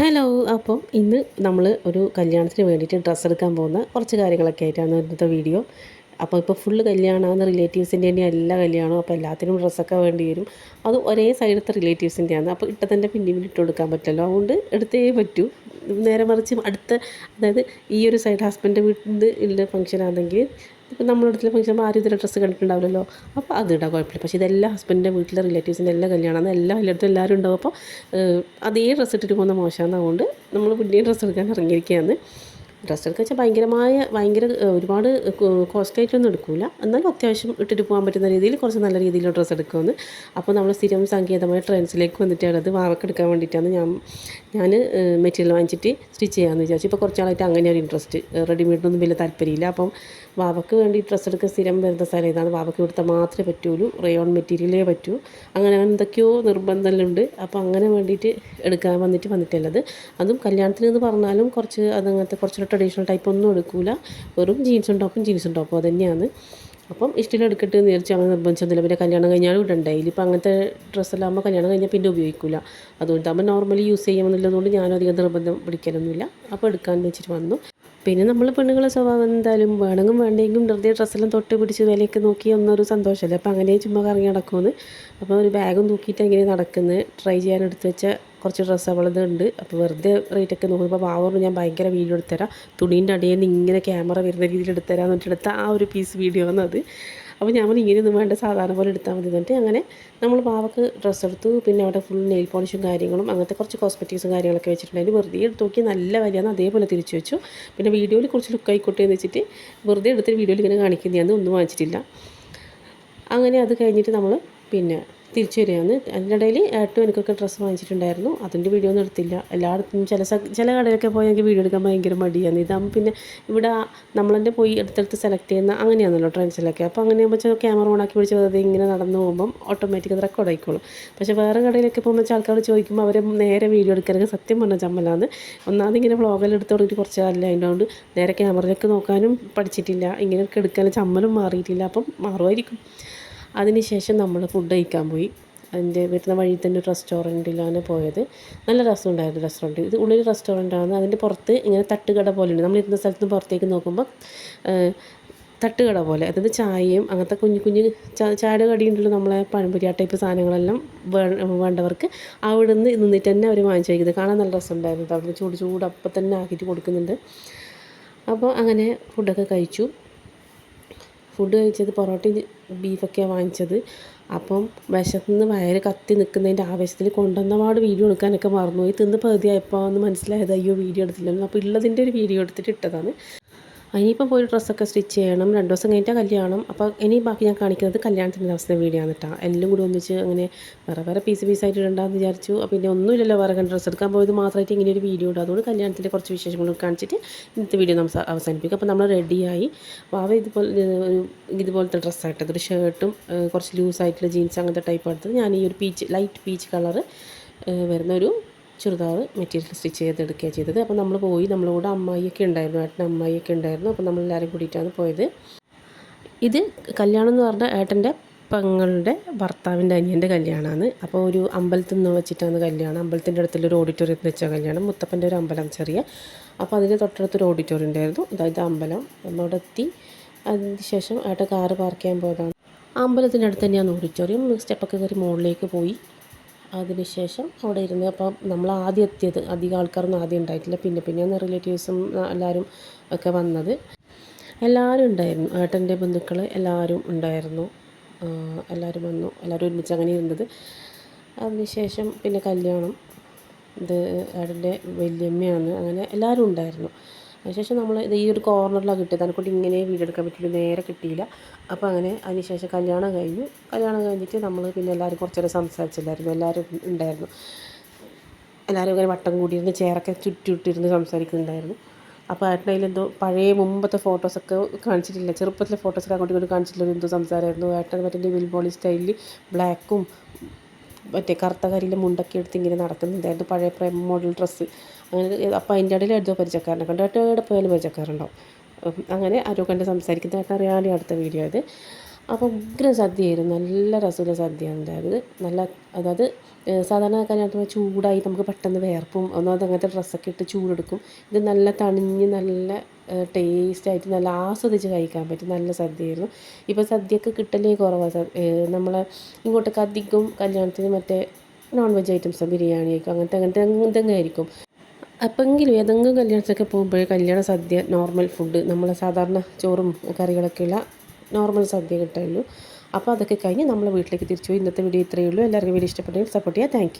Hello അപ്പോൾ ഇന്ന് നമ്മൾ ഒരു കല്യാണത്തിന് വേണ്ടിയിട്ട് ഡ്രസ്സ് എടുക്കാൻ പോകുന്ന കുറച്ച് കാര്യങ്ങളൊക്കെ ആയിട്ടാണ് ഇന്നത്തെ വീഡിയോ. അപ്പോൾ ഇപ്പോൾ ഫുള്ള് കല്യാണമാണ് റിലേറ്റീവ്സിന്റെ തന്നെ എല്ലാ കല്യാണവും അപ്പോൾ എല്ലാത്തിനും ഡ്രസ്സൊക്കെ വേണ്ടി വരും. അത് ഒരേ സൈഡത്തെ റിലേറ്റീവ്സിന്റെയാണ് അപ്പോൾ ഇട്ടതിന്റെ പിന്നിൽ ഇട്ട് കൊടുക്കാൻ പറ്റുമല്ലോ അതുകൊണ്ട് എടുത്തേ പറ്റൂ. നേരെ മറിച്ച് അടുത്ത അതായത് ഈ ഒരു സൈഡ് ഹസ്ബൻഡ് വീട്ടിൽ ഉള്ള ഫംഗ്ഷൻ ആണെങ്കിൽ ഇപ്പം നമ്മളുടെ അടുത്തുള്ള ഫംഗ്ഷൻ ആരും ഇതിലെ ഡ്രസ്സ് കണ്ടിട്ടുണ്ടാവില്ലല്ലോ. അപ്പോൾ അത് ഇടാൻ കുഴപ്പമില്ല. പക്ഷേ ഇതെല്ലാം ഹസ്ബൻഡിന്റെ വീട്ടിലെ റിലേറ്റീവ്സിന്റെ എല്ലാ കല്യാണം എല്ലാ എല്ലായിടത്തും എല്ലാവരും ഉണ്ടാവും. അപ്പോൾ അതേ ഡ്രസ്സ് ഇട്ടിട്ട് പോകുന്ന മോശമാണെന്നതുകൊണ്ട് നമ്മൾ പുതിയ ഡ്രസ്സ് എടുക്കാൻ ഇറങ്ങിയിരിക്കുകയാണ്. ഡ്രസ്സ് എടുക്കുക വെച്ചാൽ ഭയങ്കരമായ ഭയങ്കര ഒരുപാട് കോസ്റ്റ് ആയിട്ടൊന്നും എടുക്കില്ല എന്നാലും അത്യാവശ്യം ഇട്ടിട്ട് പോകാൻ പറ്റുന്ന രീതിയിൽ കുറച്ച് നല്ല രീതിയിലുള്ള ഡ്രസ്സ് എടുക്കുമെന്ന്. അപ്പോൾ നമ്മൾ സ്ഥിരം സംഗീതമായ ട്രെൻഡ്സിലേക്ക് വന്നിട്ടാണ് അത് വാർക്കെടുക്കാൻ വേണ്ടിയിട്ടാണ് ഞാൻ ഞാൻ മെറ്റീരിയൽ വാങ്ങിച്ചിട്ട് സ്റ്റിച്ച് ചെയ്യാമെന്ന് വിചാരിച്ചു. ഇപ്പോൾ കുറച്ചാളായിട്ട് അങ്ങനെ ഒരു ഇൻട്രസ്റ്റ്. റെഡിമെയ്ഡിനൊന്നും വലിയ താല്പര്യമില്ല. അപ്പം വാവക്ക് വേണ്ടി ഡ്രസ്സ് എടുക്കുക സ്ഥിരം വരുന്ന സ്ഥലം ഇതാണ്. വാവക്ക് ഇവിടുത്തെ മാത്രമേ പറ്റുള്ളൂ. റയോൺ മെറ്റീരിയലേ പറ്റൂ. അങ്ങനെ എന്തൊക്കെയോ നിർബന്ധങ്ങളുണ്ട്. അപ്പോൾ അങ്ങനെ വേണ്ടിയിട്ട് എടുക്കാൻ വന്നിട്ട് വന്നിട്ടുള്ളത്. അതും കല്യാണത്തിന് എന്ന് പറഞ്ഞാലും കുറച്ച് അതങ്ങനത്തെ കുറച്ച് ട്രഡീഷണൽ ടൈപ്പ് ഒന്നും എടുക്കില്ല വെറും ജീൻസും ടോപ്പും ജീൻസും ടോപ്പും അത് തന്നെയാണ് അപ്പം ഇഷ്ടം എടുക്കട്ടെ എന്ന് വിചാരിച്ചു അങ്ങനെ നിർബന്ധിച്ചൊന്നുമില്ല. പിന്നെ കല്യാണം കഴിഞ്ഞാലും ഇടണ്ടേ? ഇപ്പം അങ്ങനത്തെ ഡ്രസ്സെല്ലാകുമ്പോൾ കല്യാണം കഴിഞ്ഞാൽ പിന്നെ ഉപയോഗിക്കില്ല അതുകൊണ്ട് നോർമലി യൂസ് ചെയ്യാമെന്നുള്ളതുകൊണ്ട് ഞാനും അധികം നിർബന്ധം പിടിക്കാനൊന്നുമില്ല അപ്പോൾ എടുക്കാമെന്ന് വെച്ചിട്ട് വന്നു. പിന്നെ നമ്മൾ പെണ്ണുങ്ങളെ സ്വഭാവം എന്തായാലും വേണമെങ്കിൽ വേണ്ടെങ്കിലും വെറുതെ ഡ്രസ്സെല്ലാം തൊട്ട് പിടിച്ച് വിലയൊക്കെ നോക്കി ഒന്നൊരു സന്തോഷമല്ലേ അപ്പോൾ അങ്ങനെ ചുമ്മാ കറങ്ങി നടക്കുമെന്ന് അപ്പോൾ ഒരു ബാഗും തൂക്കിയിട്ട് എങ്ങനെ നടക്കുന്നത് ട്രൈ ചെയ്യാൻ എടുത്ത് വെച്ച കുറച്ച് ഡ്രസ്സ് അവളത് ഉണ്ട്. അപ്പോൾ വെറുതെ റേറ്റൊക്കെ നോക്കുമ്പോൾ പാവറിന് ഞാൻ ഭയങ്കര വീഡിയോ എടുത്തുതരാം. തുണീന്റെ അടിയിൽ നിന്ന് ഇങ്ങനെ ക്യാമറ വരുന്ന രീതിയിൽ എടുത്തുതരാമെന്ന് എടുത്ത ആ ഒരു പീസ് വീഡിയോ ആണ് അത്. അപ്പോൾ ഞാൻ ഇങ്ങനെയൊന്നും വേണ്ട സാധാരണ പോലെ എടുത്താൽ മതി എന്നിട്ട് അങ്ങനെ നമ്മൾ പാവക്ക് ഡ്രസ്സ് എടുത്തു. പിന്നെ അവിടെ ഫുൾ നെയിൽ പോളിഷും കാര്യങ്ങളും അങ്ങനത്തെ കുറച്ച് കോസ്മെറ്റിക്സും കാര്യങ്ങളൊക്കെ വെച്ചിട്ടുണ്ടായിരുന്നു വെറുതെ എടുത്ത് നോക്കി നല്ല വലിയാണ് അതേപോലെ തിരിച്ചു വെച്ചു. പിന്നെ വീഡിയോയിൽ കുറച്ച് ലുക്ക് ആയിക്കോട്ടെ എന്ന് വെച്ചിട്ട് വെറുതെ എടുത്തിട്ട് വീഡിയോയിൽ ഇങ്ങനെ കാണിക്കുന്നതാണ് ഒന്നും വാങ്ങിച്ചിട്ടില്ല. അങ്ങനെ അത് കഴിഞ്ഞിട്ട് നമ്മൾ പിന്നെ തിരിച്ചു വരികയാണ് അതിന്റെ ഇടയിൽ ഏട്ടും എനിക്കൊക്കെ ഡ്രസ്സ് വാങ്ങിച്ചിട്ടുണ്ടായിരുന്നു. അതിന്റെ വീഡിയോ ഒന്നും എടുത്തില്ല. എല്ലായിടത്തും ചില ചില കടയിലൊക്കെ പോയി എനിക്ക് വീഡിയോ എടുക്കാൻ ഭയങ്കര മടിയാണ്. ഇതാകുമ്പോൾ പിന്നെ ഇവിടെ നമ്മളെന്നെ പോയി അടുത്തടുത്ത് സെലക്ട് ചെയ്യുന്ന അങ്ങനെയാണല്ലോ ട്രെൻഡ്സിലൊക്കെ അപ്പോൾ അങ്ങനെ ആകുമ്പോൾ ക്യാമറ ഓണാക്കി പിടിച്ച് വെറുതെ ഇങ്ങനെ നടന്നു പോകുമ്പം ഓട്ടോമാറ്റിക് അത് റെക്കോർഡ് ആയിക്കോളും. പക്ഷേ വേറെ കടയിലൊക്കെ പോകുമ്പോൾ വെച്ചാൽ ആൾക്കാർ ചോദിക്കുമ്പോൾ അവരെ നേരെ വീഡിയോ എടുക്കാനൊക്കെ സത്യം പറഞ്ഞാൽ ചമ്മലാണ്. ഒന്നാമത് ഇങ്ങനെ വ്ളോഗെല്ലാം എടുത്ത് തുടങ്ങിയിട്ട് കുറച്ച് അതിന്റെ നേരെ ക്യാമറയിലേക്ക് നോക്കാനും പഠിച്ചിട്ടില്ല. ഇങ്ങനെയൊക്കെ എടുക്കാനും ചമ്മലും മാറിയിട്ടില്ല. അപ്പം മാറുമായിരിക്കും. അതിനുശേഷം നമ്മൾ ഫുഡ് കഴിക്കാൻ പോയി. അതിന്റെ വരുന്ന വഴി തന്നെ ഒരു റെസ്റ്റോറന്റിലാണ് പോയത്. നല്ല രസമുണ്ടായിരുന്നു റെസ്റ്റോറന്റ് ഇത് ഉള്ളിൽ റെസ്റ്റോറന്റാണ് അതിന്റെ പുറത്ത് ഇങ്ങനെ തട്ടുകട പോലെയുണ്ട്. നമ്മൾ ഇരുന്ന സ്ഥലത്ത് പുറത്തേക്ക് നോക്കുമ്പോൾ തട്ടുകട പോലെ. അതായത് ചായയും അങ്ങനത്തെ കുഞ്ഞു കുഞ്ഞു ചായയുടെ കടിയുണ്ടല്ലോ നമ്മളെ പഴംപൊരി ആ ടൈപ്പ് സാധനങ്ങളെല്ലാം വേണ്ടവർക്ക് അവിടെ നിന്ന് നിന്നിട്ട് തന്നെ അവർ വാങ്ങിച്ചു വയ്ക്കുന്നത് കാണാൻ നല്ല രസമുണ്ടായിരുന്നു. അവിടെ ചൂട് ചൂട് അപ്പം തന്നെ ആക്കിയിട്ട് കൊടുക്കുന്നുണ്ട്. അപ്പോൾ അങ്ങനെ ഫുഡൊക്കെ കഴിച്ചു. ഫുഡ് കഴിച്ചത് പൊറോട്ടയും ബീഫൊക്കെയാണ് വാങ്ങിച്ചത്. അപ്പം വിശന്ന് വയറ് കത്തി നിൽക്കുന്നതിന്റെ ആവേശത്തിൽ കൊണ്ടുവന്നപാട് വീഡിയോ എടുക്കാനൊക്കെ മറന്നുപോയി. തിന്ന് പകുതിയായപ്പോൾ ഒന്ന് മനസ്സിലായത് അയ്യോ വീഡിയോ എടുത്തില്ലല്ലോ. അപ്പോൾ ഉള്ളതിന്റെ ഒരു വീഡിയോ എടുത്തിട്ട് ഇട്ടതാണ്. ഇനിയിപ്പം പോയി ഡ്രസ്സൊക്കെ സ്റ്റിച്ച് ചെയ്യണം. രണ്ട് ദിവസം കഴിഞ്ഞിട്ട് കല്യാണം. അപ്പോൾ ഇനി ബാക്കി ഞാൻ കാണിക്കുന്നത് കല്യാണത്തിന്റെ ദിവസത്തെ വീഡിയോ ആണ് കേട്ടോ എല്ലാം കൂടി ഒന്നിച്ച് അങ്ങനെ വേറെ വേറെ പീസ് പീസായിട്ട് ഇടണ്ടെന്ന് വിചാരിച്ചു. പിന്നെ ഒന്നുമില്ലല്ലോ വേറെ കണ്ട് ഡ്രസ്സ് എടുക്കാൻ പോയത് മാത്രമായിട്ട് ഇങ്ങനെ ഒരു വീഡിയോ ഉണ്ട് അതുകൊണ്ട് കല്യാണത്തിന്റെ കുറച്ച് വിശേഷങ്ങൾ കാണിച്ചിട്ട് ഇന്നത്തെ വീഡിയോ നമ്മൾ അവസാനിപ്പിക്കും. അപ്പോൾ നമ്മൾ റെഡിയായി വാവ ഇതുപോലെ ഇതുപോലത്തെ ഡ്രസ്സായിട്ട് അതൊരു ഷർട്ടും കുറച്ച് ലൂസായിട്ടുള്ള ജീൻസ് അങ്ങനത്തെ ടൈപ്പ് എടുത്തത്. ഞാൻ ഈ ഒരു പീച്ച് ലൈറ്റ് പീച്ച് കളറ് വരുന്ന ഒരു ചുരിദാർ മെറ്റീരിയൽ സ്റ്റിച്ച് ചെയ്തെടുക്കുകയാണ് ചെയ്തത്. അപ്പോൾ നമ്മൾ പോയി നമ്മളെ കൂടെ അമ്മായിയൊക്കെ ഉണ്ടായിരുന്നു ഏട്ടൻ അമ്മായിയൊക്കെ ഉണ്ടായിരുന്നു. അപ്പോൾ നമ്മളെല്ലാവരും കൂടിയിട്ടാണ് പോയത്. ഇത് കല്യാണം എന്ന് പറഞ്ഞാൽ ഏട്ടന്റെ പെങ്ങളുടെ ഭർത്താവിന്റെ അനിയന്റെ കല്യാണമാണ്. അപ്പോൾ ഒരു അമ്പലത്തിൽ നിന്ന് വെച്ചിട്ടാണ് കല്യാണം. അമ്പലത്തിന്റെ അടുത്തുള്ള ഒരു ഓഡിറ്റോറിയത്തിൽ വെച്ച കല്യാണം. മുത്തപ്പന്റെ ഒരു അമ്പലം ചെറിയ. അപ്പോൾ അതിന്റെ തൊട്ടടുത്തൊരു ഓഡിറ്റോറിയം ഉണ്ടായിരുന്നു. അതായത് അമ്പലം. അവിടെ എത്തി. അതിന് ശേഷം ഏട്ടൻ കാറ് പാർക്ക് ചെയ്യാൻ പോയതാണ്. അമ്പലത്തിന്റെ അടുത്ത് തന്നെയാണ് ഓഡിറ്റോറിയം സ്റ്റെപ്പൊക്കെ കയറി മുകളിലേക്ക് പോയി. അതിനുശേഷം അവിടെ ഇരുന്ന് അപ്പം നമ്മൾ ആദ്യം എത്തിയത്. അധികം ആൾക്കാരൊന്നും ആദ്യം ഉണ്ടായിട്ടില്ല. പിന്നെ പിന്നെ പിന്നെയാണ് റിലേറ്റീവ്സും എല്ലാവരും ഒക്കെ വന്നത്. എല്ലാവരും ഉണ്ടായിരുന്നു. ഏട്ടന്റെ ബന്ധുക്കൾ എല്ലാവരും ഉണ്ടായിരുന്നു. എല്ലാവരും വന്നു. എല്ലാവരും ഒരുമിച്ച് അങ്ങനെ ഇരുന്നത്. അതിനുശേഷം പിന്നെ കല്യാണം. ഇത് ഏട്ടന്റെ വലിയമ്മയാണ്. അങ്ങനെ എല്ലാവരും ഉണ്ടായിരുന്നു. അതിനുശേഷം നമ്മൾ ഇത് ഈ ഒരു കോർണറിലാണ് കിട്ടിയത്. അതിനെക്കൊണ്ട് ഇങ്ങനെ വീഡിയോ എടുക്കാൻ പറ്റില്ല നേരെ കിട്ടിയില്ല. അപ്പോൾ അങ്ങനെ അതിനുശേഷം കല്യാണം കഴിഞ്ഞു. കല്യാണം കഴിഞ്ഞിട്ട് നമ്മൾ പിന്നെ എല്ലാവരും കുറച്ച് നേരം സംസാരിച്ചില്ലായിരുന്നു. എല്ലാവരും ഉണ്ടായിരുന്നു. എല്ലാവരും ഇങ്ങനെ വട്ടം കൂടിയിരുന്ന് ചേറൊക്കെ ചുറ്റിട്ടിരുന്ന് സംസാരിക്കുന്നുണ്ടായിരുന്നു. അപ്പോൾ ഏട്ടനയിൽ എന്തോ പഴയ മുമ്പത്തെ ഫോട്ടോസൊക്കെ കാണിച്ചിട്ടില്ല. ചെറുപ്പത്തിലെ ഫോട്ടോസൊക്കെ അങ്ങോട്ട് ഇങ്ങോട്ട് കാണിച്ചിട്ടില്ല. എന്തോ സംസാരമായിരുന്നു. ഏട്ടൻ മറ്റേ വിൽബോളി സ്റ്റൈലിൽ ബ്ലാക്കും മറ്റേ കറുത്ത കരിയിലെ മുണ്ടൊക്കെ എടുത്ത് ഇങ്ങനെ നടക്കുന്നുണ്ടായിരുന്നു. പഴയ പ്രേമ മോഡൽ ഡ്രസ്സ് അങ്ങനെ അപ്പോൾ അതിന്റെ ഇടയിൽ എടുത്തോ പരിചയക്കാരനെ കണ്ടു ഏറ്റവും എവിടെ പോയാലും പരിചയക്കാരുണ്ടാവും. അങ്ങനെ ആരോ കണ്ട് സംസാരിക്കുന്നത് ഏട്ടൻ അറിയാതെ അടുത്ത വീഡിയോ ഇത്. അപ്പോൾ ഉഗ്ര സദ്യയായിരുന്നു. നല്ല രസമുള്ള സദ്യ ഉണ്ടായത്. നല്ല അതായത് സാധാരണ കല്യാണത്തിന് ചൂടായി നമുക്ക് പെട്ടെന്ന് വേർപ്പും ഒന്നാമത് അങ്ങനത്തെ ഡ്രസ്സൊക്കെ ഇട്ട് ചൂടെടുക്കും. ഇത് നല്ല തണിഞ്ഞ് നല്ല ടേസ്റ്റായിട്ട് നല്ല ആസ്വദിച്ച് കഴിക്കാൻ പറ്റും നല്ല സദ്യയായിരുന്നു. ഇപ്പോൾ സദ്യയൊക്കെ കിട്ടലേ കുറവാണ് നമ്മളെ ഇങ്ങോട്ടൊക്കെ അധികം കല്യാണത്തിന് മറ്റേ നോൺ വെജ് ഐറ്റംസ് ബിരിയാണി ആയിരിക്കും അങ്ങനത്തെ അങ്ങനത്തെ എന്തെങ്കിലും ആയിരിക്കും. അപ്പെങ്കിലും ഏതെങ്കിലും കല്യാണത്തിനൊക്കെ പോകുമ്പോഴേ കല്യാണ സദ്യ നോർമൽ ഫുഡ് നമ്മൾ സാധാരണ ചോറും കറികളൊക്കെയുള്ള നോർമൽ സദ്യ കിട്ടുള്ളൂ അപ്പോൾ അതൊക്കെ കഴിഞ്ഞ് നമ്മൾ വീട്ടിലേക്ക് തിരിച്ചു ഇന്നത്തെ വീഡിയോ ഇത്രയേ ഉള്ളൂ. എല്ലാവർക്കും വീഡിയോ ഇഷ്ടപ്പെട്ടെങ്കിൽ സപ്പോർട്ട് ചെയ്യുക താങ്ക്